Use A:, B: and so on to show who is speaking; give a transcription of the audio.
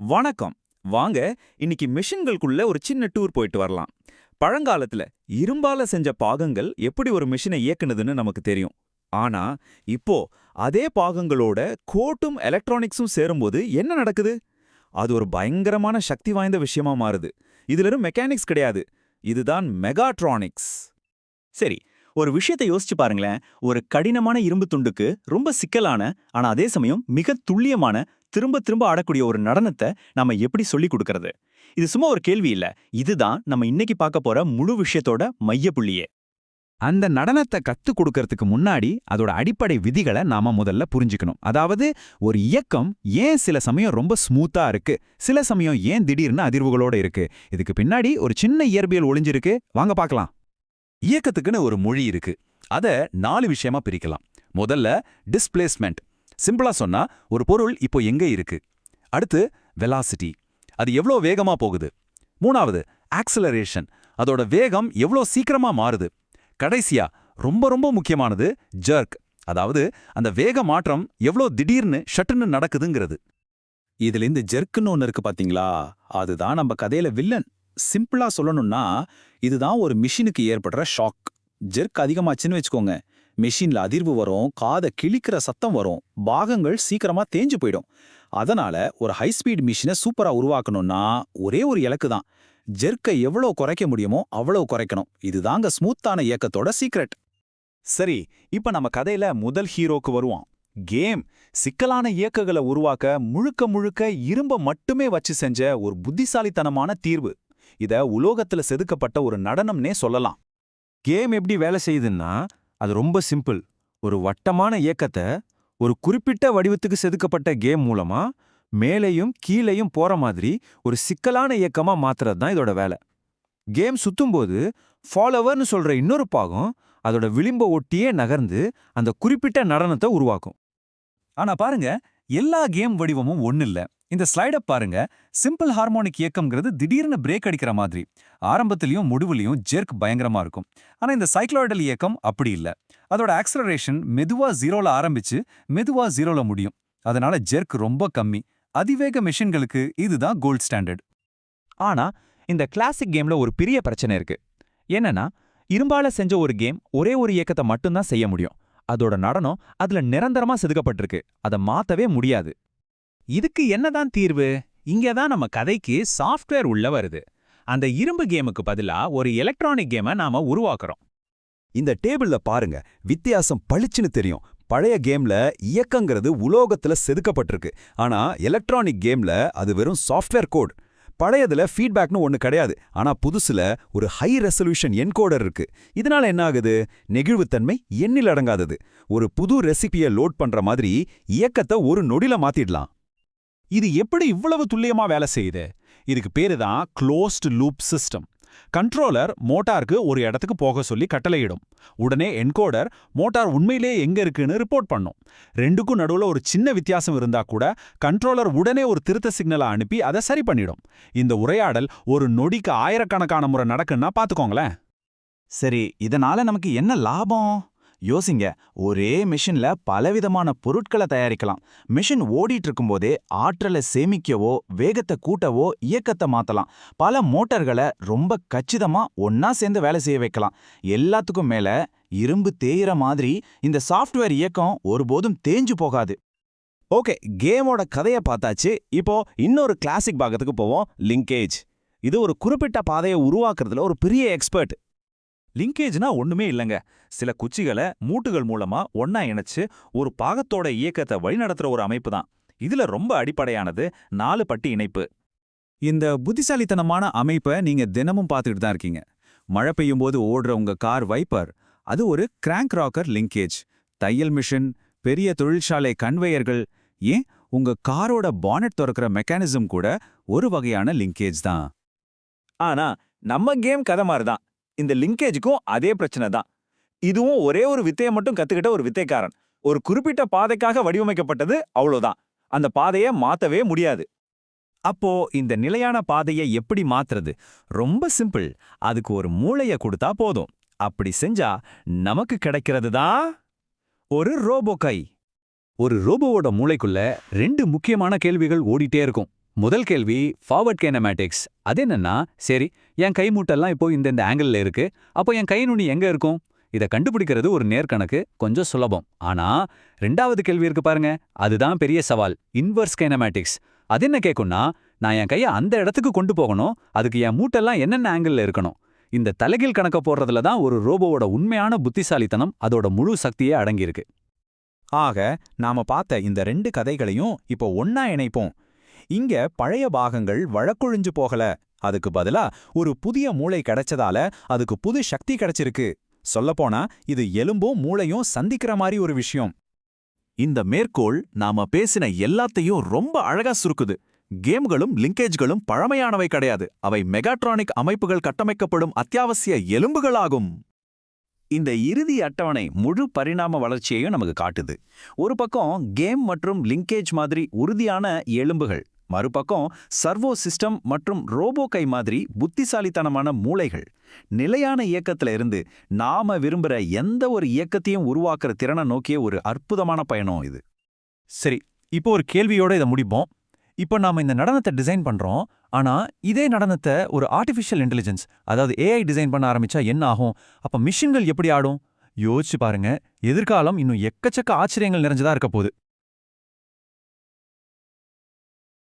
A: வணக்கம். வாங்க இன்னைக்கு மிஷின்களுக்குள்ள ஒரு சின்ன டூர் போயிட்டு வரலாம். பழங்காலத்துல இரும்பால செஞ்ச பாகங்கள் எப்படி ஒரு மிஷினை இயக்குனதுன்னு நமக்கு தெரியும். ஆனா இப்போ அதே பாகங்களோட கோட்டும் எலக்ட்ரானிக்ஸும் சேரும்போது என்ன நடக்குது? அது ஒரு பயங்கரமான சக்தி வாய்ந்த விஷயமா மாறுது. இதுல மெக்கானிக்ஸ் கிடையாது. இதுதான் மெகாட்ரானிக்ஸ்.
B: சரி ஒரு விஷயத்தை யோசிச்சு பாருங்களேன். ஒரு கடினமான இரும்பு துண்டுக்கு ரொம்ப சிக்கலான ஆனா அதே சமயம் மிக துல்லியமான திரும்ப திரும்ப ஆடக்கூடிய ஒரு நடனத்தை நாம எப்படி சொல்லி கொடுக்கறது? இது சும்மா ஒரு கேள்வி இல்ல. இதுதான் நம்ம இன்னைக்கு பார்க்க போற முழு விஷயத்தோட மையப்புள்ளியே
C: அந்த நடனத்தை கத்துக் கொடுக்கறதுக்கு முன்னாடி அதோட அடிப்படை விதிகளை நாம முதல்ல புரிஞ்சுக்கணும். அதாவது ஒரு இயக்கம் ஏன் சில சமயம் ரொம்ப ஸ்மூத்தா இருக்கு? சில சமயம் ஏன் திடீர்னு அதிர்வுகளோட இருக்கு? இதுக்கு பின்னாடி ஒரு சின்ன இயற்பியல் ஒளிஞ்சிருக்கு. வாங்க பார்க்கலாம்.
D: இயக்கத்துக்குன்னு ஒரு மொழி இருக்கு. அத நாலு விஷயமா பிரிக்கலாம். முதல்ல டிஸ்பிளேஸ்மெண்ட் சிம்பிளா சொன்னா ஒரு பொருள் இப்போ எங்க இருக்கு? அடுத்து வெலாசிட்டி அது எவ்வளோ வேகமா போகுது? மூணாவது ஆக்சலரேஷன் அதோட வேகம் எவ்வளோ சீக்கிரமா மாறுது? கடைசியா ரொம்ப ரொம்ப முக்கியமானது ஜர்க் அதாவது அந்த வேக மாற்றம் எவ்வளோ திடீர்னு ஷட்டுன்னு நடக்குதுங்கிறது.
E: இதுல இந்த ஜெர்க்குன்னு ஒன்று இருக்கு பாத்தீங்களா? அதுதான் நம்ம கதையில வில்லன் சிம்பிளா சொல்லணும்னா இதுதான் ஒரு மிஷினுக்கு ஏற்படுற ஷாக். ஜெர்க் அதிகமாச்சுன்னு வச்சுக்கோங்க. மிஷின்ல அதிர்வு வரும் காதை கிழிக்கிற சத்தம் வரும் பாகங்கள் சீக்கிரமா தேஞ்சு போயிடும். அதனால ஒரு ஹை ஸ்பீட் மிஷினை சூப்பரா உருவாக்கணும்னா ஒரே ஒரு இலக்கு தான். ஜெர்க்கை எவ்வளோ குறைக்க முடியுமோ அவ்வளோ குறைக்கணும். இதுதாங்க ஸ்மூத்தான இயக்கத்தோட சீக்ரெட்
D: சரி இப்ப நம்ம கதையில முதல் ஹீரோக்கு வருவோம். கேம் சிக்கலான இயக்கங்களை உருவாக்க முழுக்க முழுக்க இரும்ப மட்டுமே வச்சு செஞ்ச ஒரு புத்திசாலித்தனமான தீர்வு. இத உலோகத்துல செதுக்கப்பட்ட ஒரு நடனம்னே சொல்லலாம்.
C: கேம் எப்படி வேலை செய்யுதுன்னா அது ரொம்ப சிம்பிள். ஒரு வட்டமான இயக்கத்தை ஒரு குறிப்பிட்ட வடிவத்துக்கு செதுக்கப்பட்ட கேம் மூலமா மேலேயும் கீழேயும் போற மாதிரி ஒரு சிக்கலான இயக்கமா மாத்துறது தான் இதோட வேலை. கேம் சுத்தும்போது ஃபாலோவர்னு சொல்ற இன்னொரு பாகம் அதோட விளிம்ப ஒட்டியே நகர்ந்து அந்த குறிப்பிட்ட நடனத்தை உருவாக்கும்.
D: ஆனா பாருங்க எல்லா கேம் வடிவமும் ஒண்ணில்ல. இந்த ஸ்லைடப் பாருங்க. சிம்பிள் ஹார்மோனிக் இயக்கம்ங்கிறது திடீர்னு பிரேக் அடிக்கிற மாதிரி. ஆரம்பத்திலையும் முடிவுலயும் ஜெர்க் பயங்கரமா இருக்கும். ஆனா இந்த சைக்ளாய்டல் இயக்கம் அப்படி இல்ல. அதோட ஆக்சலரேஷன் மெதுவா ஜீரோல ஆரம்பிச்சு மெதுவா ஜீரோல முடியும். அதனால ஜெர்க் ரொம்ப கம்மி. அதிவேக மெஷின்களுக்கு இதுதான் கோல்ட் ஸ்டாண்டர்ட்
A: ஆனா இந்த கிளாசிக் கேம்ல ஒரு பெரிய பிரச்சனை இருக்கு. என்னன்னா இரும்பால செஞ்ச ஒரு கேம் ஒரே ஒரு இயக்கத்தை மட்டும்தான் செய்ய முடியும். அதோட நடனம் அதுல நிரந்தரமா செதுக்கப்பட்டிருக்கு. அதை மாத்தவே முடியாது. இதுக்கு என்னதான் தீர்வு? இங்க தான் நம்ம கதைக்கு சாஃப்ட்வேர் உள்ள வருது. அந்த இரும்பு கேமுக்கு பதிலா ஒரு எலக்ட்ரானிக் கேமை நாம உருவாக்குறோம்.
F: இந்த டேபிள்ல பாருங்க வித்தியாசம் பளிச்சுன்னு தெரியும். பழைய கேம்ல இயக்கங்கிறது உலோகத்துல செதுக்கப்பட்டிருக்கு. ஆனா எலக்ட்ரானிக் கேம்ல அது வெறும் சாஃப்ட்வேர் கோட் பழையதுல ஃபீட்பேக்னு ஒன்னு கிடையாது. ஆனா புதுசுல ஒரு ஹை ரெசல்யூஷன் என்கோடர் இருக்கு. இதனால என்ன ஆகுது? நெகிழ்வுத்தன்மை எண்ணில் அடங்காதது. ஒரு புது ரெசிபியை லோட் பண்ற மாதிரி இயக்கத்தை ஒரு நொடில மாத்திடலாம்.
E: இது எப்படி இவ்வளவு துல்லியமா வேலை செய்யுது? இதுக்கு பேரு தான் க்ளோஸ்ட் லூப் சிஸ்டம் கண்ட்ரோலர் மோட்டாருக்கு ஒரு இடத்துக்கு போக சொல்லி கட்டளையிடும். உடனே என்கோடர் மோட்டார் உண்மையிலே எங்க இருக்குன்னு ரிப்போர்ட் பண்ணும். ரெண்டுக்கும் நடுவுல ஒரு சின்ன வித்தியாசம் இருந்தா கூட கண்ட்ரோலர் உடனே ஒரு திருத்த சிக்னலை அனுப்பி அதை சரி பண்ணிடும். இந்த உரையாடல் ஒரு நொடிக்கு ஆயிரக்கணக்கான முறை நடக்குன்னா பாத்துக்கோங்களேன்.
B: சரி இதனால நமக்கு என்ன லாபம்? யோசிங்க ஒரே மிஷின்ல பலவிதமான பொருட்களை தயாரிக்கலாம். மிஷின் ஓடிட்டு இருக்கும்போதே ஆற்றலை சேமிக்கவோ வேகத்தை கூட்டவோ இயக்கத்தை மாத்தலாம். பல மோட்டார்களை ரொம்ப கச்சிதமா ஒன்னா சேர்ந்து வேலை செய்ய வைக்கலாம். எல்லாத்துக்கும் மேல இரும்பு தேயிற மாதிரி இந்த சாஃப்ட்வேர் இயக்கம் ஒருபோதும் தேஞ்சு போகாது.
G: ஓகே கேமோட கதையை பார்த்தாச்சு. இப்போ இன்னொரு கிளாசிக் பாகத்துக்கு போவோம் லிங்கேஜ் இது ஒரு குறிப்பிட்ட பாதையை உருவாக்குறதுல ஒரு பெரிய எக்ஸ்பர்ட்
A: லிங்கேஜ்னா ஒண்ணுமே இல்லைங்க. சில குச்சிகளை மூட்டுகள் மூலமா ஒன்னா இணைச்சு ஒரு பாகத்தோட இயக்கத்தை வழிநடத்துற ஒரு அமைப்பு தான். இதுல ரொம்ப அடிப்படையானது நாலு பட்டி இணைப்பு.
E: இந்த புத்திசாலித்தனமான அமைப்பை நீங்க தினமும் பார்த்துக்கிட்டு தான் இருக்கீங்க. மழை பெய்யும் போது ஓடுற உங்க கார் வைப்பர் அது ஒரு கிராங்க் ராக்கர் லிங்கேஜ் தையல் மிஷின் பெரிய தொழிற்சாலை கன்வேயர்கள் ஏன் உங்க காரோட பானட் திறக்கிற மெக்கானிசம் கூட ஒரு வகையான லிங்கேஜ் தான்.
A: ஆனா நம்ம கேம் கதை மாதிரி தான். இந்த லிங்கேஜுக்கும் அதே பிரச்சனை தான். இதுவும் ஒரே ஒரு வித்தையை மட்டும் கத்துக்கிட்ட ஒரு வித்தைக்காரன். ஒரு குறிப்பிட்ட பாதைக்காக வடிவமைக்கப்பட்டது அவ்வளோதான். அந்த பாதையை மாத்தவே முடியாது. அப்போ இந்த நிலையான பாதையை எப்படி மாத்துறது? ரொம்ப சிம்பிள் அதுக்கு ஒரு மூளைய கொடுத்தா போதும். அப்படி செஞ்சா நமக்கு கிடைக்கிறது தான் ஒரு ரோபோ கை.
D: ஒரு ரோபோவோட மூளைக்குள்ள ரெண்டு முக்கியமான கேள்விகள் ஓடிட்டே இருக்கும்.
H: முதல் கேள்வி ஃபார்வர்ட் கைனமேட்டிக்ஸ் அது என்னன்னா சரி என் கை மூட்டெல்லாம் இப்போ இந்த இந்த ஆங்கிளில் இருக்கு. அப்போ என் கை நுனி எங்க இருக்கும்? இதை கண்டுபிடிக்கிறது ஒரு நேர்கணக்கு கொஞ்சம் சுலபம். ஆனா ரெண்டாவது கேள்வி இருக்கு பாருங்க. அதுதான் பெரிய சவால் இன்வர்ஸ் கைனமேட்டிக்ஸ் அது என்ன கேட்கும்னா நான் என் கையை அந்த இடத்துக்கு கொண்டு போகணும். அதுக்கு என் மூட்டெல்லாம் என்னென்ன ஆங்கிளில் இருக்கணும்? இந்த தலைகீழ் கணக்க போடுறதுல தான் ஒரு ரோபோவோட உண்மையான புத்திசாலித்தனம் அதோட முழு சக்தியே அடங்கியிருக்கு.
B: ஆக நாம பார்த்த இந்த ரெண்டு கதைகளையும் இப்போ ஒன்னா இணைப்போம். இங்க பழைய பாகங்கள் வழக்கொழிஞ்சு போகல. அதுக்கு பதிலா ஒரு புதிய மூளை கிடைச்சதால அதுக்கு புது சக்தி கிடைச்சிருக்கு. சொல்லப்போனா இது எலும்பும் மூளையும் சந்திக்கிற மாதிரி ஒரு விஷயம்.
I: இந்த மேற்கோள் நாம பேசின எல்லாத்தையும் ரொம்ப அழகா சுருக்குது. கேம்களும் லிங்கேஜ்களும் பழமையானவை கிடையாது. அவை மெகாட்ரானிக் அமைப்புகள் கட்டமைக்கப்படும் அத்தியாவசிய எலும்புகளாகும்.
A: இந்த இறுதி அட்டவணை முழு பரிணாம வளர்ச்சியையும் நமக்கு காட்டுது. ஒரு பக்கம் கேம் மற்றும் லிங்கேஜ் மாதிரி உறுதியான எலும்புகள் மறுபக்கம் சர்வோ சிஸ்டம் மற்றும் ரோபோ கை மாதிரி புத்திசாலித்தனமான மூளைகள். நிலையான இயக்கத்துல இருந்து நாம விரும்புற எந்த ஒரு இயக்கத்தையும் உருவாக்குற திறனை நோக்கிய ஒரு அற்புதமான பயணம் இது.
C: சரி இப்போ ஒரு கேள்வியோட இதை முடிப்போம். இப்போ நாம இந்த நடனத்தை டிசைன் பண்றோம். ஆனா இதே நடனத்தை ஒரு ஆர்டிஃபிஷியல் இன்டெலிஜென்ஸ் அதாவது ஏஐ டிசைன் பண்ண ஆரம்பிச்சா என்ன ஆகும்? அப்ப மிஷின்கள் எப்படி ஆடும்? யோசிச்சு பாருங்க. எதிர்காலம் இன்னும் எக்கச்சக்க ஆச்சரியங்கள் நிறைஞ்சதா இருக்க போகுது.